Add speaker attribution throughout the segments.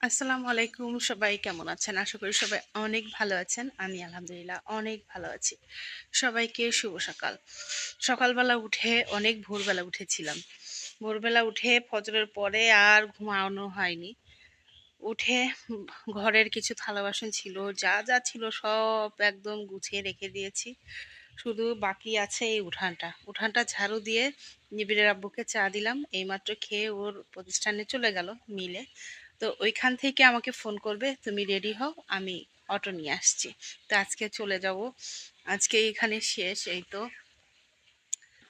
Speaker 1: আসসালামু আলাইকুম সবাই, কেমন আছেন? আশা করি সবাই অনেক ভালো আছেন। আমি আলহামদুলিল্লাহ অনেক ভালো আছি। সবাইকে শুভ সকাল। সকালবেলা উঠে অনেক ভোরবেলা উঠেছিলাম। ভোরবেলা উঠে ফজরের পরে আর ঘুমানো হয়নি। উঠে ঘরের কিছু থালা বাসন ছিল, যা যা ছিল সব একদম গুছিয়ে রেখে দিয়েছি। শুধু বাকি আছে এই উঠানটা। উঠানটা ঝাড়ু দিয়ে নিবিড়ের আব্বুকে চা দিলাম। এইমাত্র খেয়ে ওর প্রতিষ্ঠানে চলে গেল মিলে। তো ওইখান থেকে আমাকে ফোন করবে, তুমি রেডি হও, আমি অটো নিয়ে আসছি। তো আজকে চলে যাব। আজকে এখানে শেষ, এই তো।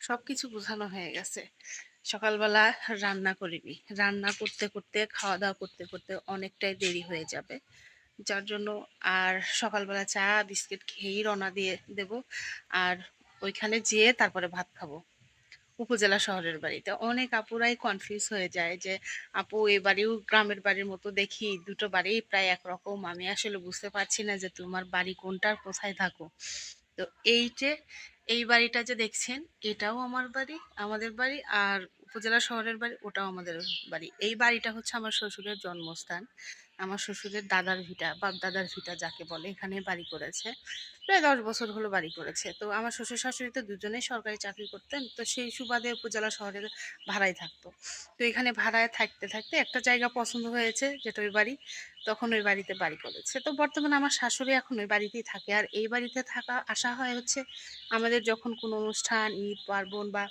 Speaker 1: সব কিছু বোঝানো হয়ে গেছে। সকালবেলা রান্না করিনি। রান্না করতে করতে খাওয়া দাওয়া করতে করতে অনেকটাই দেরি হয়ে যাবে। যার জন্য আর সকালবেলা চা, বিস্কিট খেয়েই রওনা দিয়ে দেব। আর ওইখানে যেয়ে তারপরে ভাত খাব। উপজেলা শহরের বাড়িতে। অনেক আপুরাই কনফিউজ হয়ে যায় যে, আপু, এ বাড়িও গ্রামের বাড়ির মতো দেখি, দুটো বাড়ি প্রায় একরকম। আমি আসলে বুঝতে পারছি না যে তোমার বাড়ি কোনটার কোথায় থাকো। তো এই যে, এই বাড়িটা যে দেখছেন, এটাও আমার বাড়ি, আমাদের বাড়ি, আর উপজেলা শহরের বাড়ি, ওটাও আমাদের বাড়ি। এই বাড়িটা হচ্ছে আমার শ্বশুরের জন্মস্থান। আমার শ্বশুরের দাদার ভিটা বাপ দাদার ভিটা যাকে বলে এখানে বাড়ি করেছে। প্রায় দশ বছর হলো বাড়ি করেছে। তো আমার শ্বশুর শাশুড়ি তো দুজনেই সরকারি চাকরি করতেন, তো সেই সুবাদে উপজেলা শহরের ভাড়ায় থাকতো। তো এখানে ভাড়ায় থাকতে থাকতে একটা জায়গা পছন্দ হয়েছে, যেটা ওই বাড়ি, তখন ওই বাড়িতে বাড়ি করেছে। তো বর্তমানে আমার শাশুড়ি এখন ওই বাড়িতেই থাকে। আর এই বাড়িতে থাকা, আসা হয় হচ্ছে আমাদের যখন কোনো অনুষ্ঠান, ঈদ, পার্বণ বা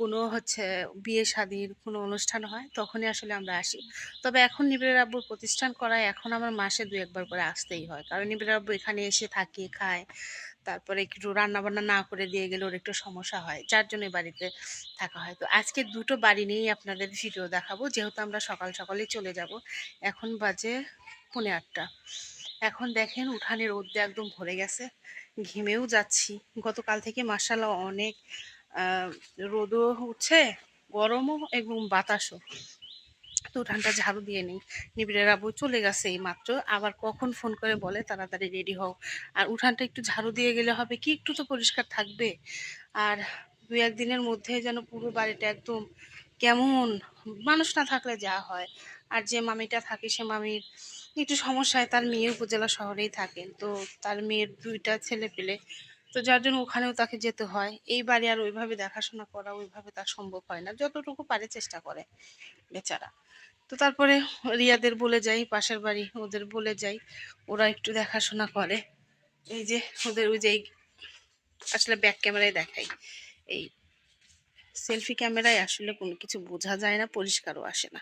Speaker 1: কোনো হচ্ছে বিয়ে শাদির কোনো অনুষ্ঠান হয়, তখনই আসলে আমরা আসি। তবে এখন নিবিড়ের আব্বুর প্রতিষ্ঠান করায় এখন আমার মাসে দু একবার করে আসতেই হয়। কারণ নিবিড়ের আব্বু এখানে এসে থাকে, খায়, তারপরে একটু রান্না বান্না না করে দিয়ে গেলে ওর একটু সমস্যা হয়, যার জন্য বাড়িতে থাকা হয়। তো আজকে দুটো বাড়ি নিয়েই আপনাদের ভিডিও দেখাবো, যেহেতু আমরা সকাল সকালেই চলে যাব। এখন বাজে পৌনে আটটা। এখন দেখেন উঠানে রোদ দিয়ে একদম ভরে গেছে, ঘেমেও যাচ্ছি। গতকাল থেকে মাসাল্লাহ অনেক রোদও উঠছে, গরমও এবং বাতাসও। তো উঠানটা ঝাড়ু দিয়ে নেই। নিবিড়ের আবু চলে গেছে এই মাত্র। আবার কখন ফোন করে বলে, তাড়াতাড়ি রেডি হও। আর উঠানটা একটু ঝাড়ু দিয়ে গেলে হবে কি? একটু তো পরিষ্কার থাকবে। আর দু একদিনের মধ্যে যেন পুরো বাড়িটা একদম কেমন, মানুষ না থাকলে যা হয়। আর যে মামিটা থাকে, সে মামির একটু সমস্যায় তার মেয়ে উপজেলা শহরেই থাকেন। তো তার মেয়ের দুইটা ছেলে পেলে তো যার জন্য ওখানেও তাকে যেতে হয়। এই বাড়ি আর ওইভাবে দেখাশোনা করা, ওইভাবে তার সম্ভব হয় না। যতটুকু পারে চেষ্টা করে বেচারা। তো তারপরে রিয়াদের বলে যাই, পাশের বাড়ি ওদের বলে যাই, ওরা একটু দেখাশোনা করে। এই যে ওদের ওই যে আসলে ব্যাক ক্যামেরায় দেখাই। এই সেলফি ক্যামেরায় আসলে কোনো কিছু বোঝা যায় না, পরিষ্কারও আসে না।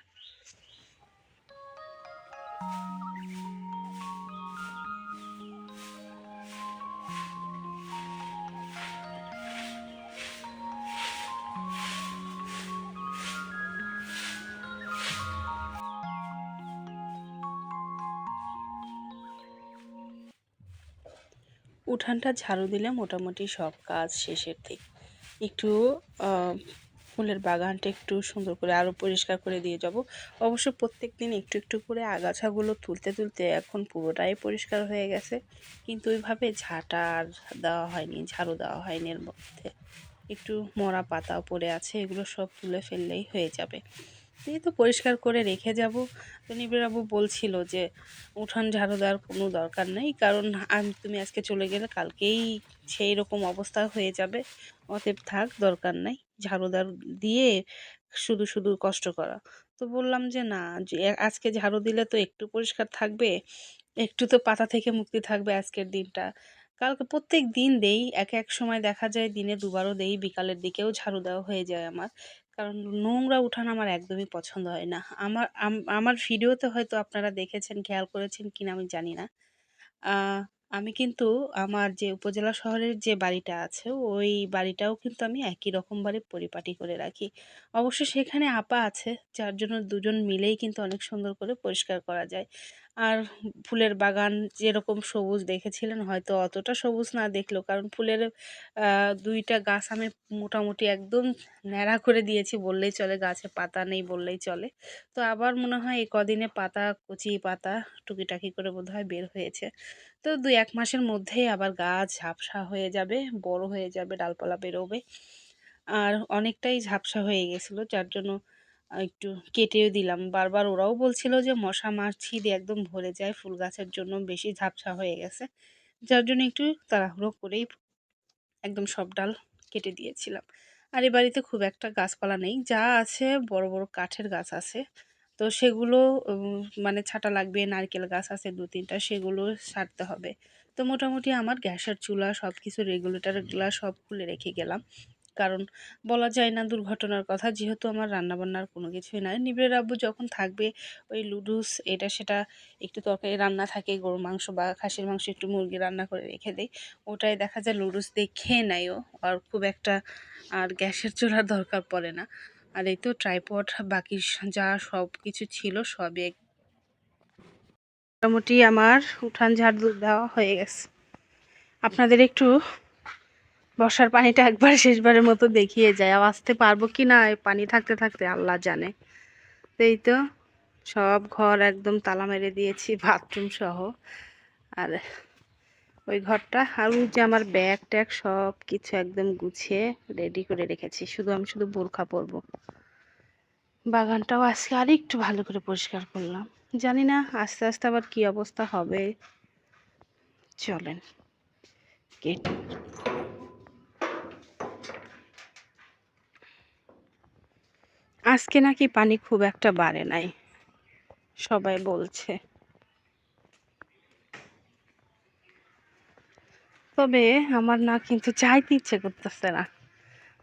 Speaker 1: উঠানটা ঝাড়ু দিলে মোটামুটি সব কাজ শেষের দিক। একটু ফুলের বাগানটা একটু সুন্দর করে আরও পরিষ্কার করে দিয়ে যাব। অবশ্য প্রত্যেক দিন একটু একটু করে আগাছাগুলো তুলতে তুলতে এখন পুরোটাই পরিষ্কার হয়ে গেছে। কিন্তু ওইভাবে ঝাঁটা আর দেওয়া হয়নি, ঝাড়ু দেওয়া হয়নি এর মধ্যে। একটু মরা পাতাও পড়ে আছে, এগুলো সব তুলে ফেললেই হয়ে যাবে। এই তো পরিষ্কার করে রেখে যাব। তো নিবিড়বাবু বলছিল যে, উঠান ঝাড়ু দেওয়ার কোনো দরকার নেই, কারণ আমি, তুমি আজকে চলে গেলে কালকেই সেই রকম অবস্থা হয়ে যাবে। অতএব থাক, দরকার নাই। ঝাড়ু দাড়ু দিয়ে শুধু শুধু কষ্ট করা। তো বললাম যে, না আজকে ঝাড়ু দিলে তো একটু পরিষ্কার থাকবে, একটু তো পাতা থেকে মুক্তি থাকবে আজকের দিনটা। কালকে প্রত্যেক দিন দেই, এক এক সময় দেখা যায়, দিনে দুবারও দেই, বিকালের দিকেও ঝাড়ু দেওয়া হয়ে যায় আমার। কারণ নোংরা উঠান আমার একদমই পছন্দ হয় না। আমার আমার ভিডিওতে হয়তো আপনারা দেখেছেন, খেয়াল করেছেন কিনা আমি জানি না। আমি কিন্তু আমার যে উপজেলা শহরের যে বাড়িটা আছে, ওই বাড়িটাও কিন্তু আমি একই রকম ভাবে পরিপাটি করে রাখি। অবশ্য সেখানে আপা আছে, যার জন্য দুজন মিলেই কিন্তু অনেক সুন্দর করে পরিষ্কার করা যায়। আর ফুলের বাগান যেরকম সবুজ দেখেছিলেন, হয়তো অতটা সবুজ না দেখলেও, কারণ ফুলের দুইটা গাছ আমি মোটামুটি একদম ন্যাড়া করে দিয়েছি, বললেই চলে, গাছে পাতা নেই বললেই চলে। তো আবার মনে হয় এই কদিনে পাতা, কচি পাতা টুকিটাকি করে বোধহয় বের হয়েছে। তো দুই এক মাসের মধ্যেই আবার গাছ ঝাপসা হয়ে যাবে, বড় হয়ে যাবে, ডালপালা বেরোবে। আর অনেকটাই ঝাপসা হয়ে গেছিল, যার জন্য একটু কেটেও দিলাম। বারবার ওরাও বলছিল যে মশা মাছি দিয়ে একদম ভরে যায় ফুল গাছের জন্য বেশি ঝাপসা হয়ে গেছে। যার জন্য একটু তাড়াহুড়ো করেই একদম সব ডাল কেটে দিয়েছিলাম। আর এ বাড়িতে খুব একটা গাছপালা নেই। যা আছে বড় বড় কাঠের গাছ আছে। তো সেগুলো মানে ছাটা লাগবে নারকেল গাছ আছে দু তিনটা সেগুলো ছাড়তে হবে। তো মোটামুটি আমার গ্যাসের চুলা সব কিছু রেগুলেটরগুলো সব খুলে রেখে গেলাম। কারণ বলা যায় না দুর্ঘটনার কথা, যেহেতু আমার রান্নাবান্নার কোনো কিছুই নাই। নিবিড়ের আব্বু যখন থাকবে, ওই লুডুস, এটা সেটা একটু তরকারি রান্না থাকে, গরুর মাংস বা খাসির মাংস একটু মুরগি রান্না করে রেখে দেয় ওটাই দেখা যায় লুডুস দিয়ে খেয়ে নেয় ও আর খুব একটা আর গ্যাসের চুলার দরকার পড়ে না। আর এই তো ট্রাইপড, বাকি যা সব কিছু ছিল সবই মোটামুটি আমার উঠান ঝাড় দেওয়া হয়ে গেছে। আপনাদের একটু বর্ষার পানিটা একবার শেষবারের মতো দেখিয়ে যায়। আসতে পারব কি না? পানি থাকতে থাকতে আল্লাহ জানে। এই তো সব ঘর একদম তালা মেরে দিয়েছি বাথরুম সহ। আর ওই ঘরটা আর ওই যে আমার ব্যাগ ট্যাগ সব কিছু একদম গুছিয়ে রেডি করে রেখেছি। শুধু আমি শুধু বোরখা পরবো। বাগানটাও আজকে আর একটু ভালো করে পরিষ্কার করলাম। জানি না আস্তে আস্তে আবার কি অবস্থা হবে। চলেন গেট আজকে নাকি পানি খুব একটা বাড়ে নাই, সবাই বলছে। তবে আমার না কিন্তু চাইতে ইচ্ছে করতেছে না।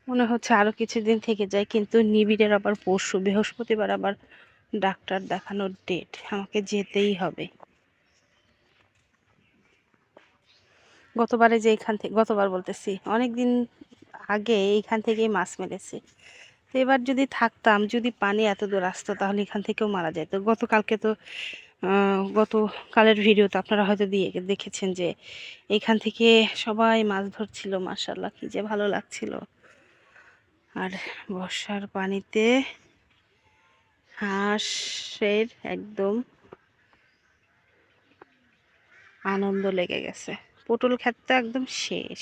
Speaker 1: মনে হচ্ছে আরও কিছুদিন থেকে যায় কিন্তু নিবিড়ের আবার পরশু বৃহস্পতিবার আবার ডাক্তার দেখানোর ডেট আমাকে যেতেই হবে। গতবারে যে এখান থেকে, গতবার বলতেছি অনেক দিন আগে এইখান থেকেই মাছ মেরেছি। তো এবার যদি থাকতাম, যদি পানি এত দূর আসতো, তাহলে এখান থেকেও মারা যেত। গতকালকে তো গতকালের ভিডিওতে আপনারা হয়তো দিয়ে দেখেছেন যে, এখান থেকে সবাই মাছ ধরছিল মার্শাল্লাহ কি যে ভালো লাগছিল। আর বর্ষার পানিতে হাঁসের একদম আনন্দ লেগে গেছে। পটল ক্ষেতটা একদম শেষ।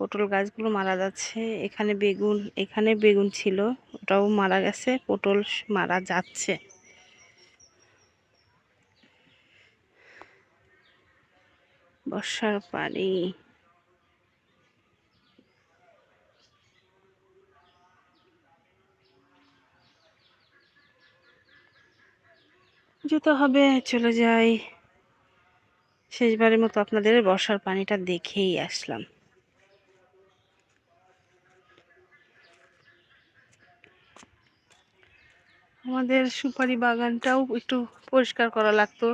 Speaker 1: পটল গাছগুলো মারা যাচ্ছে। এখানে বেগুন এখানে বেগুন ছিল, ওটাও মারা গেছে, পটল মারা যাচ্ছে। বর্ষার পানি। যেতে হবে, চলে যাই। শেষবারের মতো আপনাদের বর্ষার পানিটা দেখেই আসলাম। আমাদের সুপারি বাগানটাও একটু পরিষ্কার করা লাগতো।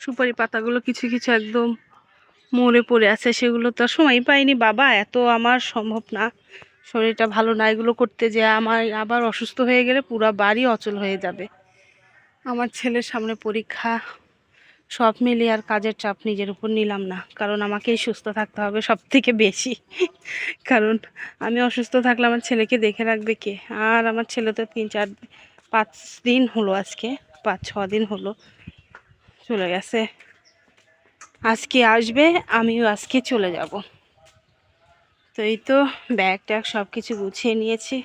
Speaker 1: সুপারি পাতাগুলো কিছু কিছু একদম মরে পড়ে আছে, সেগুলো তো সময় পাইনি। বাবা, এত আমার সম্ভব না। শরীরটা ভালো না, এগুলো করতে যে আমার আবার অসুস্থ হয়ে গেলে পুরো বাড়ি অচল হয়ে যাবে। আমার ছেলের সামনে পরীক্ষা, সব মিলিয়ে আর কাজের চাপ নিজের উপর নিলাম না। কারণ আমাকেই সুস্থ থাকতে হবে সব থেকে বেশি। কারণ আমি অসুস্থ থাকলে আমার ছেলেকে দেখে রাখবে কে? আর আমার ছেলে তো তিন চার পাঁচ দিন হলো আজকে, পাঁচ, ছ দিন হলো চলে গেছে। আজকে আসবে, আমিও আজকে চলে যাব। তো এই তো ব্যাগ ট্যাগ সব কিছু গুছিয়ে নিয়েছি।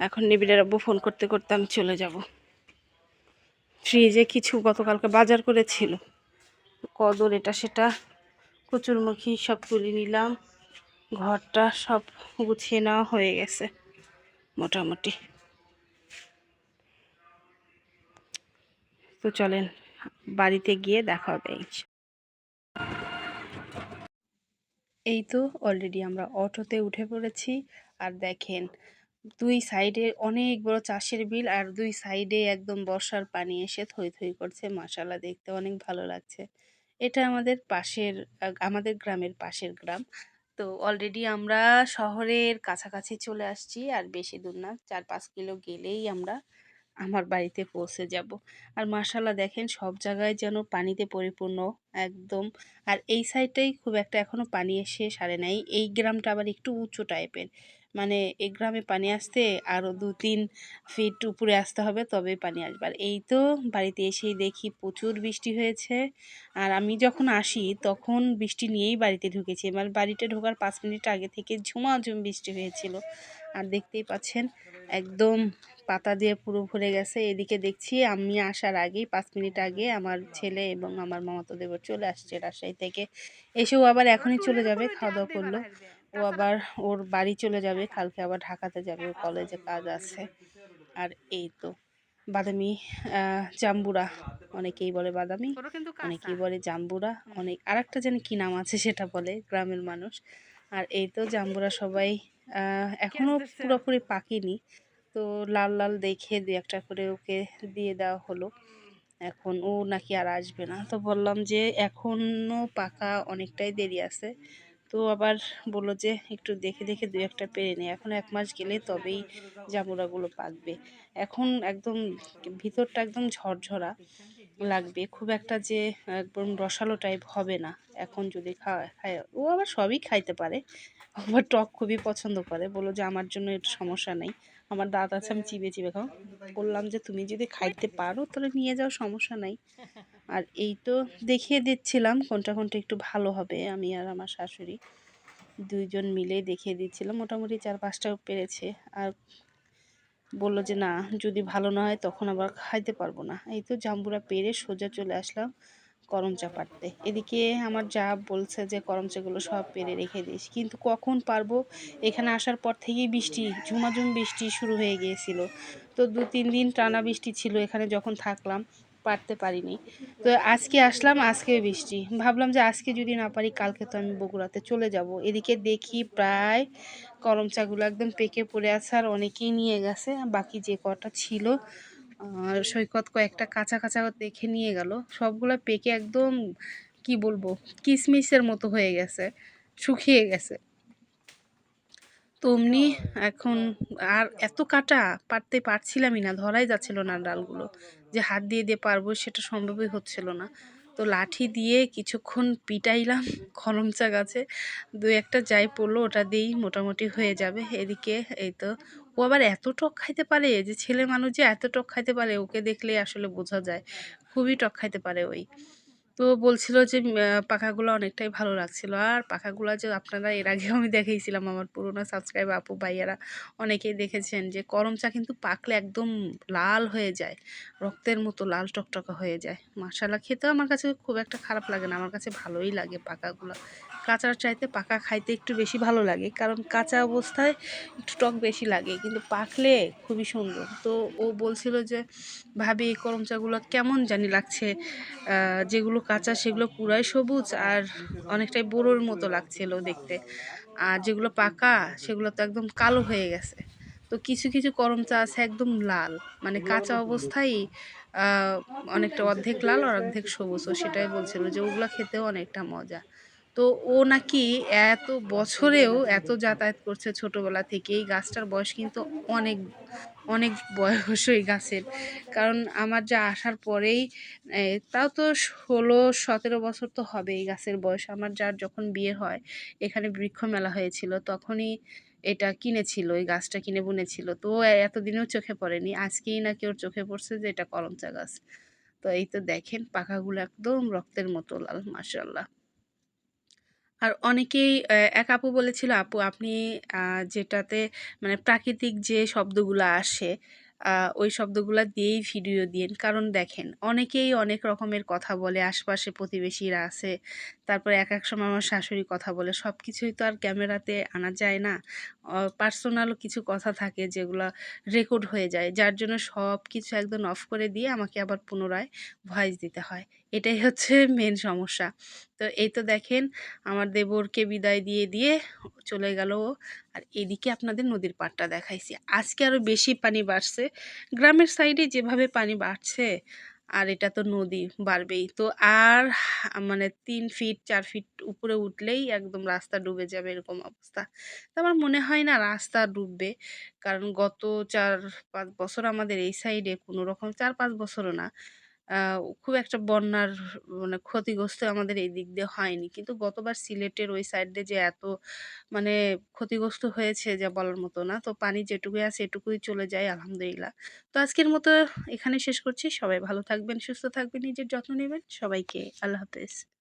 Speaker 1: এখন নিবিড়ের আব্বু ফোন করতে করতে আমি চলে যাব। ফ্রিজে কিছু গতকালকে বাজার করেছিল। কদর এটা সেটা, কচুরমুখী সব তুলে নিলাম। ঘরটা সব গুছিয়ে নেওয়া হয়ে গেছে, মোটামুটি। তো চলেন বাড়িতে গিয়ে দেখা হবে এই তো অলরেডি আমরা অটোতে উঠে পড়েছি আর দেখেন, দুই সাইডে অনেক বড় চাষের বিল আর দুই সাইডে একদম বর্ষার পানি এসে থই থই করছে মাশাল্লাহ দেখতে অনেক ভালো লাগছে। এটা আমাদের পাশের, আমাদের গ্রামের পাশের গ্রাম। তো অলরেডি আমরা শহরের কাছাকাছি চলে আসছি আর বেশি দূর না, চার পাঁচ কিলো গেলেই আমরা আমার বাড়িতে পৌঁছে যাব। আর মাশাল্লাহ দেখেন সব জায়গায় যেন পানিতে পরিপূর্ণ একদম। আর এই সাইডটাই খুব একটা এখনও পানি এসে সারে নাই। এই গ্রামটা আবার একটু উঁচু টাইপের। মানে এই গ্রামে পানি আসতে আরও দু তিন ফিট উপরে আসতে হবে তবে পানি আসবে। আর এই তো বাড়িতে এসেই দেখি প্রচুর বৃষ্টি হয়েছে। আর আমি যখন আসি, তখন বৃষ্টি নিয়েই বাড়িতে ঢুকেছি। আমার বাড়িতে ঢোকার পাঁচ মিনিট আগে থেকে ঝুমাঝুম বৃষ্টি হয়েছিল। আর দেখতেই পাচ্ছেন, একদম পাতা দিয়ে পুরো ভরে গেছে। এদিকে দেখছি আমি আসার আগেই পাঁচ মিনিট আগে আমার ছেলে এবং আমার মামাতো দেবর চলে আসছে রাজশাহী থেকে। এসেও আবার এখনই চলে যাবে খাওয়া দাওয়া করল। ও আবার ওর বাড়ি চলে যাবে কালকে আবার ঢাকাতে যাবে ও কলেজে কাজ আছে। আর এই তো বাদামি জাম্বুরা অনেকেই বলে বাদামি অনেকেই বলে জাম্বুরা অনেক আর একটা জানি কি নাম আছে সেটা বলে গ্রামের মানুষ। আর এই তো জাম্বুরা সবাই আহ, এখনও পুরোপুরি পাকেনি। তো লাল লাল দেখে দু একটা করে ওকে দিয়ে দেওয়া হলো। এখন ও নাকি আর আসবে না। তো বললাম যে এখনও পাকা অনেকটাই দেরি আছে। তো আবার বলল যে একটু দেখে দেখে দু একটা পেরে নেই এখন এক মাস গেলে তবেই জামুরাগুলো পাকবে। এখন একদম ভিতরটা একদম ঝরঝরা লাগবে। খুব একটা যে একদম রসালো টাইপ হবে না। এখন যদি খাওয়া খায়, ও আবার সবই খাইতে পারে। আবার টক খুবই পছন্দ করে। বলো যে আমার জন্য একটু সমস্যা নেই। আমার দাঁত আছে, আমি চিবে চিবে খাও বললাম যে, তুমি যদি খাইতে পারো, তাহলে নিয়ে যাও, সমস্যা নাই। আর এই তো দেখিয়ে দিচ্ছিলাম, কোনটা কোনটা একটু ভালো হবে, আমি আর আমার শাশুড়ি দুইজন মিলে দেখিয়ে দিচ্ছিলাম। মোটামুটি চার পাঁচটা পেরেছে। আর বলল যে, না, যদি ভালো না হয়, তখন আবার খাইতে পারব না। এই তো জাম্বুরা পেরে সোজা চলে আসলাম। করমচা পাড়তে এদিকে আমার যা বলছে যে করমচাগুলো সব পেরে রেখে দিস। কিন্তু কখন পারব? এখানে আসার পর থেকেই বৃষ্টি, ঝুমাঝুম বৃষ্টি শুরু হয়ে গিয়েছিল। তো দু তিন দিন টানা বৃষ্টি ছিল, এখানে যখন থাকলাম, পারতে পারিনি। তো আজকে আসলাম, আজকে বৃষ্টি। ভাবলাম যে, আজকে যদি না পারি, কালকে তো আমি বগুড়াতে চলে যাব। এদিকে দেখি প্রায় করমচাগুলো একদম পেকে পড়ে আছে, আর অনেকেই নিয়ে গেছে। বাকি যে কটা ছিল সৈকত কয়েকটা কাঁচা কাঁচা দেখে নিয়ে গেল। সবগুলো পেকে একদম, কি বলব, কিসমিসের মতো হয়ে গেছে, শুকিয়ে গেছে। তো অমনি এখন আর এত কাটা পারতে পারছিলামই না, ধরাই যাচ্ছিল না ডালগুলো। যে হাত দিয়ে দিয়ে পারব সেটা সম্ভবই হচ্ছিল না। তো লাঠি দিয়ে কিছুক্ষণ পিটাইলাম খরমচা গাছে। দু একটা যাই পড়ল, ওটা দিয়েই মোটামুটি হয়ে যাবে। এদিকে এই তো ও আবার এত টক খাইতে পারে যে ছেলে মানুষ যে এত টক খাইতে পারে, ওকে দেখলে আসলে বোঝা যায়। খুবই টক খাইতে পারে ওই। তো বলছিল যে পাখাগুলো অনেকটাই ভালো লাগছিল। আর পাখাগুলো যে আপনারা এর আগেও আমি দেখিয়েছিলাম আমার পুরোনো সাবস্ক্রাইব আপু, ভাইয়ারা। অনেকেই দেখেছেন যে করম চা কিন্তু পাকলে একদম লাল হয়ে যায়, রক্তের মতো লাল টকটকা হয়ে যায়। মশালা খেতে আমার কাছে খুব একটা খারাপ লাগে না, আমার কাছে ভালোই লাগে পাকাগুলো কাঁচার চাইতে পাকা খাইতে একটু বেশি ভালো লাগে, কারণ কাঁচা অবস্থায় একটু টক বেশি লাগে, কিন্তু পাকলে খুবই সুন্দর। তো ও বলছিল যে, ভাবি, এই করম চাগুলো কেমন জানি লাগছে যেগুলো কাঁচা সেগুলো পুরাই সবুজ আর অনেকটাই বোরোর মতো লাগছিল দেখতে। আর যেগুলো পাকা, সেগুলো তো একদম কালো হয়ে গেছে। তো কিছু কিছু করম চা আছে একদম লাল। মানে কাঁচা অবস্থায় অনেকটা অর্ধেক লাল আর অর্ধেক সবুজ। ও সেটাই বলছিল যে ওগুলো খেতেও অনেকটা মজা। তো ও নাকি এত বছরেও এত যাতায়াত করছে ছোটোবেলা থেকে এই গাছটার বয়স কিন্তু অনেক অনেক বয়স ওই গাছের। কারণ আমার যা আসার পরেই তাও তো ষোলো, সতেরো বছর তো হবে এই গাছের বয়স। আমার যার যখন বিয়ে হয়, এখানে বৃক্ষ মেলা হয়েছিল, তখনই এটা কিনেছিল এই গাছটা কিনে বুনেছিল। তো এতদিনেও চোখে পড়েনি। আজকেই নাকি ওর চোখে পড়ছে যে এটা কলমচা গাছ। তো এই তো দেখেন, পাখাগুলো একদম রক্তের মতো লাল মাসাল্লাহ আর অনেকেই এক আপু বলেছিল, আপু, আপনি যেটাতে মানে প্রাকৃতিক যে শব্দগুলো আসে ওই শব্দগুলো দিয়েই ভিডিও দিন কারণ দেখেন, অনেকেই অনেক রকমের কথা বলে, আশপাশে প্রতিবেশীরা আছে তারপরে এক এক সময় আমার শাশুড়ি কথা বলে। সব কিছুই তো আর ক্যামেরাতে আনা যায় না। পার্সোনালও কিছু কথা থাকে যেগুলো রেকর্ড হয়ে যায়। যার জন্য সব কিছু একদম অফ করে দিয়ে আমাকে আবার পুনরায় ভয়েস দিতে হয়। এটাই হচ্ছে মেন সমস্যা। তো এই তো দেখেন, আমার দেবরকে বিদায় দিয়ে দিয়ে চলে গেল আর এদিকে আপনাদের নদীর পাড়টা দেখাইছি। আজকে আরও বেশি পানি বাড়ছে। গ্রামের সাইডে যেভাবে পানি বাড়ছে আর এটা তো নদী, বাড়বেই। তো আর মানে তিন ফিট চার ফিট উপরে উঠলেই একদম রাস্তা ডুবে যাবে এরকম অবস্থা। তো আমার মনে হয় না রাস্তা ডুববে। কারণ গত চার পাঁচ বছর আমাদের এই সাইডে কোনো রকম, চার পাঁচ বছরও না। খুব একটা বন্যার মানে ক্ষতিগ্রস্ত আমাদের এই দিক দিয়ে হয়নি। কিন্তু গতবার সিলেটের ওই সাইড যে এত মানে ক্ষতিগ্রস্ত হয়েছে যা বলার মতো না, তো পানি যেটুকুই আছে এটুকুই চলে যায় আলহামদুলিল্লাহ। তো আজকের মতো এখানে শেষ করছি। সবাই ভালো থাকবেন, সুস্থ থাকবেন, নিজের যত্ন নেবেন। সবাইকে আল্লাহ হাফেজ।